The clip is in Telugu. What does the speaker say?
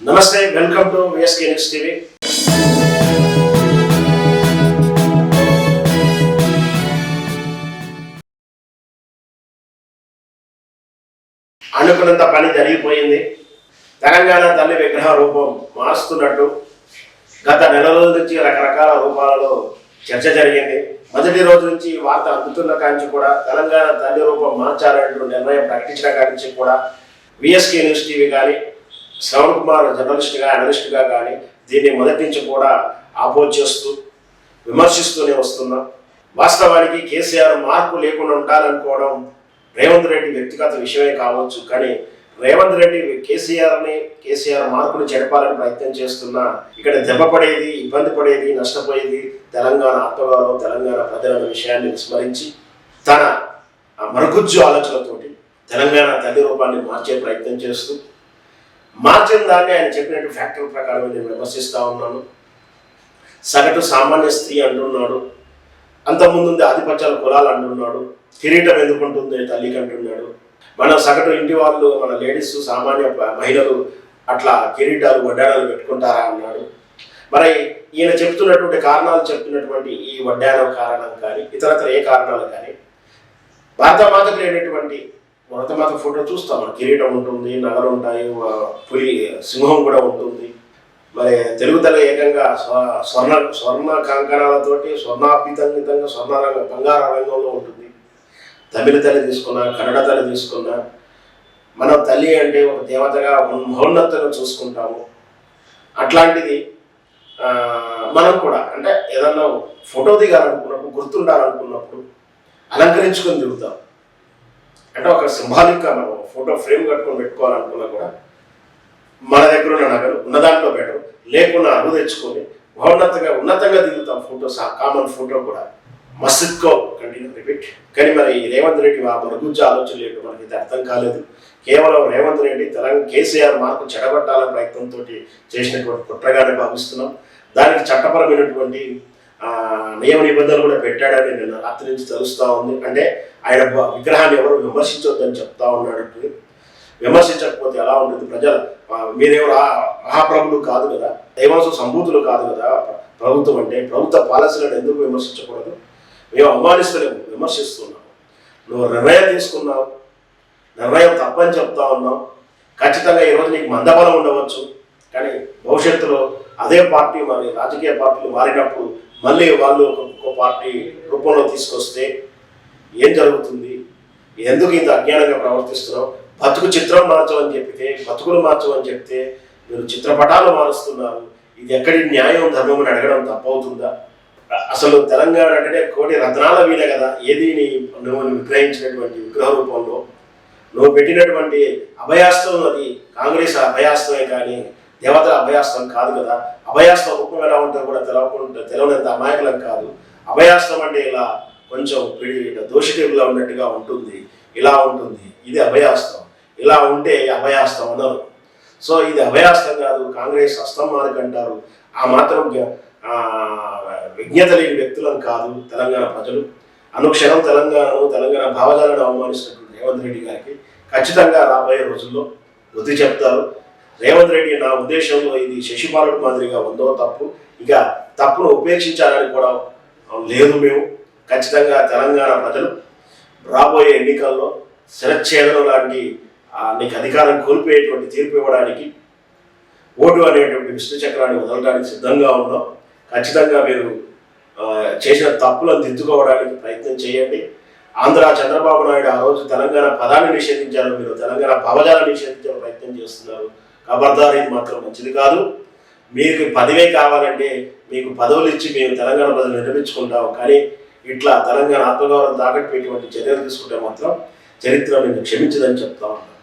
నమస్తే welcome to VSK news TV. అనుకున్నంత పని జరిగిపోయింది. తెలంగాణ తల్లి విగ్రహ రూపం మారుస్తున్నట్టు గత నెల రోజుల నుంచి రకరకాల రూపాలలో చర్చ జరిగింది. మొదటి రోజు నుంచి వార్త అందుతున్న కాంచి కూడా తెలంగాణ తల్లి రూపం మార్చాలంటూ నిర్ణయం ప్రకటించిన కాంచి కూడా విఎస్కే న్యూస్ టీవీ కానీ శ్రవణ్ కుమార్ జర్నలిస్ట్గా అనలిస్ట్గా కానీ దీన్ని మొదటి నుంచి కూడా ఆపోజ్ చేస్తూ విమర్శిస్తూనే వస్తున్నాం. వాస్తవానికి కేసీఆర్ మార్పు లేకుండా ఉండాలనుకోవడం రేవంత్ రెడ్డి వ్యక్తిగత విషయమే కావచ్చు కానీ రేవంత్ రెడ్డి కేసీఆర్ని కేసీఆర్ మార్పును చెడపాలని ప్రయత్నం చేస్తున్నా ఇక్కడ దెబ్బ పడేది ఇబ్బంది పడేది నష్టపోయేది తెలంగాణ ఆత్మగౌరవం తెలంగాణ ప్రజల విషయాన్ని విస్మరించి తన మరుగుజ్జు ఆలోచనతోటి తెలంగాణ తల్లి రూపాన్ని మార్చే ప్రయత్నం చేస్తూ మార్చిన దాన్ని ఆయన చెప్పినట్టు ఫ్యాక్టర్ ప్రకారం నేను విమర్శిస్తూ ఉన్నాను. సగటు సామాన్య స్త్రీ అంటున్నాడు. అంతకుముందు ఆధిపత్యాల కులాలు అంటున్నాడు. కిరీటం ఎందుకుంటుంది తల్లికి అంటున్నాడు. మన సగటు ఇంటి వాళ్ళు మన లేడీస్ సామాన్య మహిళలు అట్లా కిరీటాలు వడ్డాణాలు పెట్టుకుంటారా అన్నాడు. మరి ఈయన చెప్తున్నటువంటి కారణాలు చెప్తున్నటువంటి ఈ వడ్డాణం కారణం కానీ ఇతరత్ర ఏ కారణాలు కానీ భారత మాతకు లేనటువంటి భారతమాత ఫోటో చూస్తాం. కిరీటం ఉంటుంది నగలు ఉంటాయి పులి సింహం కూడా ఉంటుంది. మరి తెలుగు ఏకంగా స్వ- స్వర్ణ స్వర్ణ కంకణాలతోటి స్వర్ణాభితంగితంగా స్వర్ణరంగ బంగార రంగంలో ఉంటుంది. తమిళ తల్లి తీసుకున్నా కన్నడ తల్లి తీసుకున్నా మనం తల్లి అంటే ఒక దేవతగా మహోన్నతంగా చూసుకుంటాము. అట్లాంటిది మనం కూడా అంటే ఏదన్నా ఫోటో దిగాలనుకున్నప్పుడు గుర్తుండాలనుకున్నప్పుడు అలంకరించుకొని తిరుగుతాం. అంటే ఒక సింబాలిక్గా మనం ఫోటో ఫ్రేమ్ కట్టుకొని పెట్టుకోవాలనుకున్నా కూడా మన దగ్గర ఉన్న నగలు ఉన్న దాంట్లో బెటర్ లేకుండా అరువు తెచ్చుకొని మహోన్నతంగా ఉన్నతంగా దిగుతాం ఫోటోస్. ఆ కామన్ ఫోటో కూడా మస్జిద్కో కంటిన్యూ రిపీట్ కానీ మరి ఈ రేవంత్ రెడ్డి ఆ మరుగుజ్జు ఆలోచన లేదు మనకి ఇది అర్థం కాలేదు. కేవలం రేవంత్ రెడ్డి తెలంగాణ కేసీఆర్ మార్పు చెడగొట్టాలనే ప్రయత్నంతో చేసినటువంటి కుట్రగానే భావిస్తున్నాం. దానికి చట్టపరమైనటువంటి నియమ నిబంధనలు కూడా పెట్టాడని నిన్న రాత్రి నుంచి తెలుస్తూ ఉంది. అంటే ఆయన విగ్రహాన్ని ఎవరు విమర్శించొద్దని చెప్తా ఉన్నాడు విమర్శించకపోతే ఎలా ఉంటుంది? ప్రజలు మీరెవరు ఆ- మహాప్రభులు కాదు కదా? దైవాంశ సంభూతులు కాదు కదా? ప్రభుత్వం అంటే ప్రభుత్వ పాలసీలను ఎందుకు విమర్శించకూడదు? మేము అవమానిస్తలేము విమర్శిస్తున్నాం నువ్వు నిర్ణయం తీసుకున్నావు. నిర్ణయం తప్పని చెప్తా ఉన్నావు. ఖచ్చితంగా ఈరోజు నీకు మందబలం ఉండవచ్చు. కానీ భవిష్యత్తులో అదే పార్టీ మరి రాజకీయ పార్టీలు మారినప్పుడు మళ్ళీ వాళ్ళు ఒక పార్టీ రూపంలో తీసుకొస్తే ఏం జరుగుతుంది? ఎందుకు ఇంత అజ్ఞానంగా ప్రవర్తిస్తున్నాం బతుకు చిత్రం మార్చమని చెప్తే బతుకులు మార్చమని చెప్తే మీరు చిత్రపటాలు మారుస్తున్నారు. ఇది ఎక్కడి న్యాయం ధర్మం అని అడగడం తప్పవుతుందా? అసలు తెలంగాణ అంటే కోటి రత్నాల వీలే కదా ఏది నీ నువ్వు విగ్రహించినటువంటి విగ్రహ రూపంలో? నువ్వు పెట్టినటువంటి అభయాస్తం అది కాంగ్రెస్ అభయాస్తమే కానీ దేవతల అభయాస్తం కాదు కదా? అభయాస్త్ర రూపం ఎలా ఉంటుందో కూడా తెలవకుండా తెలవనంత అమాయకులం కాదు. అభయాస్తం అంటే ఇలా కొంచెం పిడి దోషిటిగా ఉన్నట్టుగా ఉంటుంది. ఇలా ఉంటుంది. ఇది అభయాస్తం ఇలా ఉంటే అభయాస్తం అనరు. సో ఇది అభయాస్తం కాదు. కాంగ్రెస్ హస్తం అంటారు. ఆ మాత్రం విజ్ఞత లేని వ్యక్తులను కాదు తెలంగాణ ప్రజలు. అనుక్షణం తెలంగాణను తెలంగాణ భావజాలను అవమానిస్తున్నటువంటి రేవంత్ రెడ్డి గారికి ఖచ్చితంగా రాబోయే రోజుల్లో బుద్ధి చెప్తారు. రేవంత్ రెడ్డి నా ఉద్దేశంలో ఇది శశిపాలుడు మాదిరిగా ఉందో తప్పు? ఇక తప్పును ఉపేక్షించాలని కూడా లేదు మేము. ఖచ్చితంగా తెలంగాణ ప్రజలు రాబోయే ఎన్నికల్లో శరచ్ఛేదనం లాంటి నీకు అధికారం కోల్పోయేటువంటి తీర్పు ఇవ్వడానికి ఓటు అనేటువంటి విష్ణు చక్రాన్ని వదలడానికి సిద్ధంగా ఉన్నాం. ఖచ్చితంగా మీరు చేసిన తప్పులను దిద్దుకోవడానికి ప్రయత్నం చేయండి. ఆంధ్ర చంద్రబాబు నాయుడు ఆ రోజు తెలంగాణ పదాన్ని నిషేధించారు. మీరు తెలంగాణ భావజాలను నిషేధించే ప్రయత్నం చేస్తున్నారు. ఖబర్దార్ ఇది మాత్రం మంచిది కాదు. మీకు పదవే కావాలంటే మీకు పదవులు ఇచ్చి మేము తెలంగాణ ప్రజలు నిర్మించుకుంటాం కానీ ఇట్లా తెలంగాణ ఆత్మగౌరవం తాకట్టు పెట్టేటువంటి చర్యలు తీసుకుంటే మాత్రం చరిత్ర నిన్ను క్షమించదని చెప్తా.